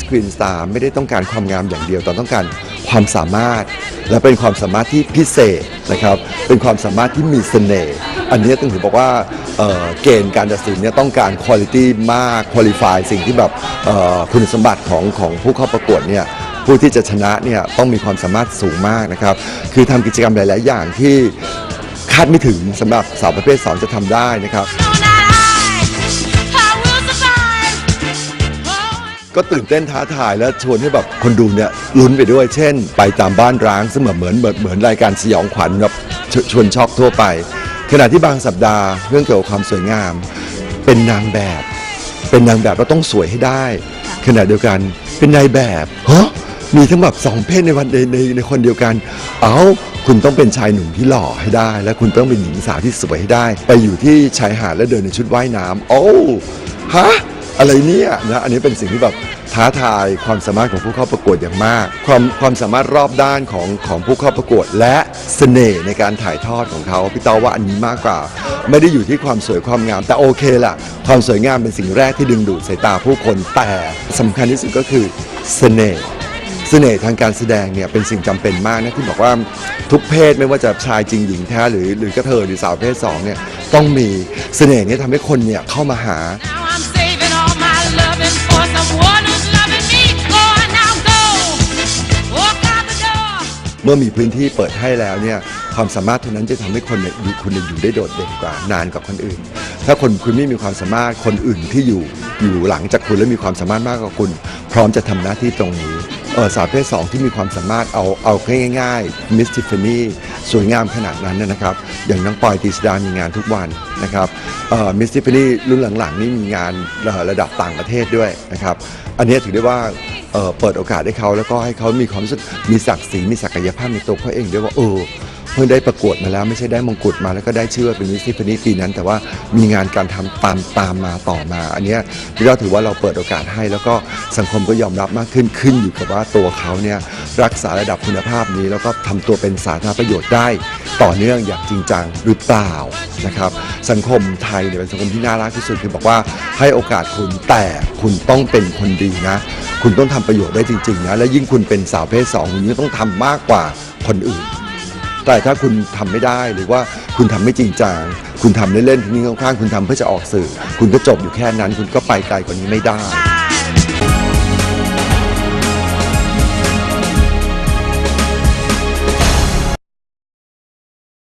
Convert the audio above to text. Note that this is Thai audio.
สกรีนสตาร์ไม่ได้ต้องการความงามอย่างเดียวแต่ต้องการความสามารถ และเป็นความสามารถที่พิเศษนะครับ เป็นความสามารถที่มีเสน่ห์อันนี้ต้องถือบอกว่าเเกณฑ์การตัดสินเนี่ยต้องการคุณ i t y มากคุณ l i f y สิ่งที่แบบคุณสมบัติของของผู้เข้าประกวดเนี่ยผู้ที่จะชนะเนี่ยต้องมีความสามารถสูงมากนะครับ คือทำกิจกรรมหลาย ๆ อย่างที่คาดไม่ถึงสำหรับสาวประเภท2จะทำได้นะครับ ก็ตื่นเต้นท้าทายและชวนให้แบบคนดูเนี่ยลุ้นไปด้วย เช่น ไปตามบ้านร้างซึ่งเหมือนเหมือนเหมือนรายการสยองขวัญแบบชชวนช็อกทั่วไป ขณะที่บางสัปดาห์เรื่องเกี่ยวกับความสวยงาม เป็นนางแบบ เป็นนางแบบก็ต้องสวยให้ได้ ขณะเดียวกันเป็นนายแบบฮะมีทั้งแบบสองเพศในวันในในในคนเดียวกัน เอาคุณต้องเป็นชายหนุ่มที่หล่อให้ได้ และคุณต้องเป็นหญิงสาวที่สวยให้ได้ ไปอยู่ที่ชายหาดและเดินในชุดว่ายน้ำโอ้ฮะ อะไรเนี่ยนะอันนี้เป็นสิ่งที่แบบท้าทายความสามารถของผู้เข้าประกวดอย่างมาก ความความสามารถรอบด้านของของผู้เข้าประกวด และเสน่ห์ในการถ่ายทอดของเขาพี่เต้าว่าอันนี้มากกว่า ไม่ได้อยู่ที่ความสวยความงาม แต่โอเคล่ะความสวยงามเป็นสิ่งแรกที่ดึงดูดสายตาผู้คนแต่สำคัญที่สุดก็คือเสน่ห์เสน่ห์ทางการแสดงเนี่ยเป็นสิ่งจำเป็นมากนะที่บอกว่าทุกเพศไม่ว่าจะชายจริงหญิงแท้หรือหรือกระเทยหรือสาวเพศสองเนี่ยต้องมีเสน่ห์เนี้ทำให้คนเนี่ยเข้ามาหา เมื่อมีพื้นที่เปิดให้แล้วเนี่ยความสามารถเท่านั้นจะทำให้คนเนี่ยอยู่คุณเนี่ยอยู่ได้โดดเด่นกว่านานกว่าคนอื่น ถ้าคนคุณไม่มีความสามารถคนอื่นที่อยู่อยู่หลังจากคุณและมีความสามารถมากกว่าคุณ พร้อมจะทำหน้าที่ตรงนี้ ออสาวเพศสองที่มีความสามารถเอาเอาง่ายๆมิสติฟฟานี่สวยงามขนาดนั้นนะครับ อย่างน้องปอยตีสดามีงานทุกวันนะครับมิสติฟฟานี่รุ่นหลังๆ นี่มีงานระดับต่างประเทศด้วยนะครับ อันนี้ถือได้ว่าเเปิดโอกาสให้เขาแล้วก็ให้เขามีความรู้สึกมีศักดิ์ศรีมีศักยภาพในตัวเขาเองด้วยว่าเออ พิ่งได้ประกวดมาแล้วไม่ใช่ได้มงกุฎมาแล้วก็ได้ชื่อว่าเป็นมิสซิฟฟานี่ปีนั้น แต่ว่ามีงานการทำตามตามมาต่อมา อันนี้ยเราถือว่าเราเปิดโอกาสให้ แล้วก็สังคมก็ยอมรับมากขึ้นขึ้นอยู่กับว่าตัวเขาเนี่ยรักษาระดับคุณภาพนี้ แล้วก็ทำตัวเป็นสาธารณประโยชน์ได้ ต่อเนื่องอย่างจริงจังหรือเปล่านะครับสังคมไทยเนี่ยเป็นสังคมที่น่ารักที่สุดคือบอกว่าให้โอกาสคุณแต่คุณต้องเป็นคนดีนะ คุณต้องทำประโยชน์ได้จริงๆนะและยิ่งคุณเป็นสาวเพศสองคุณยิ่งต้องทำมากกว่าคนอื่น แต่ถ้าคุณทำไม่ได้หรือว่าคุณทำไม่จริงจังคุณทำเล่นๆทิ้งๆข้างๆคุณทำเพื่อจะออกสื่อ คุณก็จบอยู่แค่นั้น คุณก็ไปไกลกว่านี้ไม่ได้